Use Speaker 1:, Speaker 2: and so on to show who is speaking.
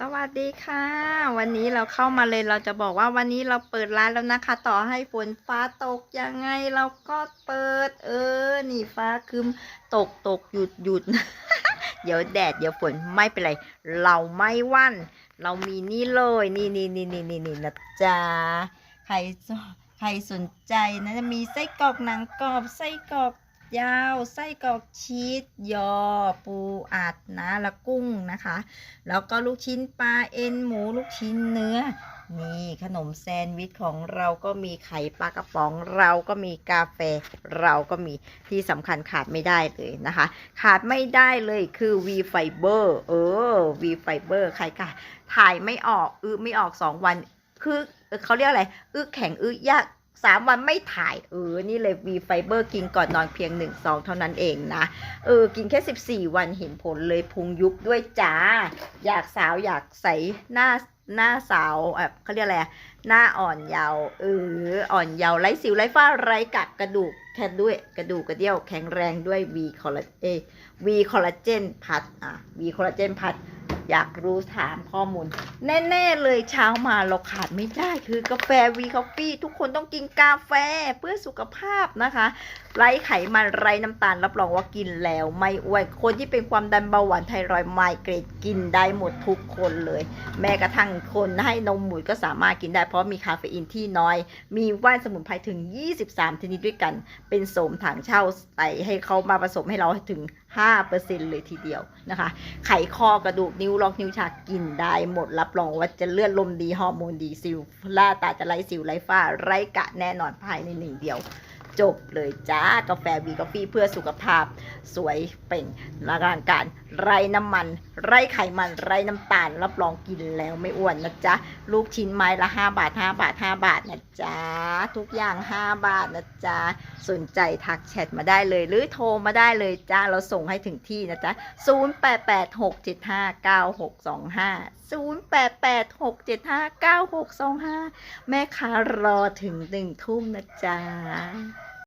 Speaker 1: สวัสดีค่ะ วันนี้เราเข้ามาเลยเราจะบอกว่าวันนี้เราเปิดร้านแล้วนะคะ ต่อให้ฝนฟ้าตกยังไงเราก็เปิด เออ นี่ฟ้าคืมตกตกหยุดหยุด เดี๋ยวแดดเดี๋ยวฝนไม่เป็นไร เราไม่วัน เรามีนี่เลยนี่นี่นี่นี่นี่นี่นะจ๊ะใครสใครสนใจนะจะมีไส้กรอกหนังกรอบไส้กรอก ยาวไส้กรอกชีสยอ ปูอัดนะและกุ้งนะคะ แล้วก็ลูกชิ้นปลาเอ็นหมูลูกชิ้นเนื้อนี่ขนมแซนด์วิชของเราก็มีไข่ปลากระป๋อง เราก็มีกาแฟ เราก็มีที่สำคัญขาดไม่ได้เลยนะคะ ขาดไม่ได้เลยคือ V Fiber เออ V Fiber ใครค่ะถ่ายไม่ออกอึไม่ออกสองวัน คือเขาเรียกอะไรอึแข็งอึยาก สามวันไม่ถ่ายเออ นี่เลย V Fiber กินก่อนนอนเพียงหนึ่งซองเท่านั้นเองนะ เออ กินแค่ 14 วันเห็นผลเลยพุงยุบด้วยจ้า อยากสาวอยากใสหน้าหน้าสาวแบบเขาเรียกอะไรหน้าอ่อนเยาว์เออ อ่อนเยาว์ไร้สิวไร้ฝ้าไร้กัดกระดูกแค่ด้วยกระดูกกระเดี่ยวแข็งแรงด้วย V คอลลาเอ V คอลลาเจนพัดอะ V คอลลาเจนพัด อยากรู้ถามข้อมูล แน่ๆเลยเช้ามาเราขาดไม่ได้คือกาแฟวีคอฟฟี่ทุกคนต้องกินกาแฟเพื่อสุขภาพนะคะ ไร้ไขมันไร้น้ำตาลรับรองว่ากินแล้วไม่อ้วนคนที่เป็นความดันเบาหวานไทรอยด์ไมเกรนกินได้หมดทุกคนเลย แม้กระทั่งคนให้นมหมูก็สามารถกินได้เพราะมีคาเฟอีนที่น้อย มีว่านสมุนไพรถึง 23 ชนิดด้วยกัน เป็นโสมถังเช่าใส่ให้เขามาผสมให้เราถึง 5%เลยทีเดียวนะคะ ไขข้อกระดูกนิ้วล็อกนิ้วชากินได้หมดรับรองว่าจะเลือดลมดีฮอร์โมนดีซิลล่าตาจะไร้สิวไร้ฝ้าไร้กะแน่นอนภายในหนึ่งเดียว จบเลยจ้ากาแฟวีกาแฟเพื่อสุขภาพ สวยเป่งและร่างการไร้น้ำมัน ไร้ไขมัน ไร้น้ำตาล รับรองกินแล้วไม่อ้วนนะจ๊ะ ลูกชิ้นไม้ละ 5 บาท 5 บาท 5 บาทนะจ๊ะ ทุกอย่าง 5 บาทนะจ๊ะ สนใจทักแชทมาได้เลย หรือโทรมาได้เลยจ้า เราส่งให้ถึงที่นะจ๊ะ 0886759625 0886759625 แม่ค้ารอถึงหนึ่งทุ่มนะจ๊ะ